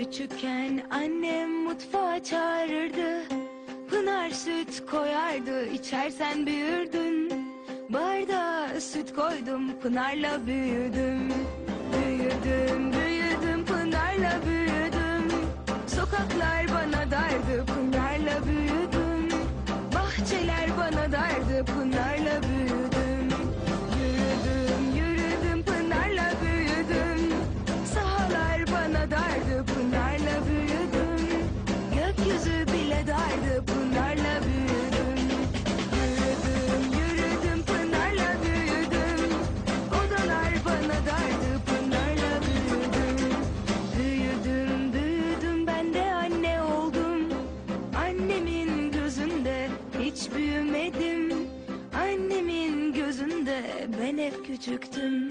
Küçükken annem mutfağa çağırırdı. Pınar süt koyardı içersen büyürdün. Bardağa süt koydum Pınar'la büyüdüm. Büyüdüm büyüdüm Pınar'la büyüdüm. Sokaklar bana dardı Pınar'la büyüdüm. Bahçeler bana dardı Pınar'la büyüdüm de ben hep küçüktüm.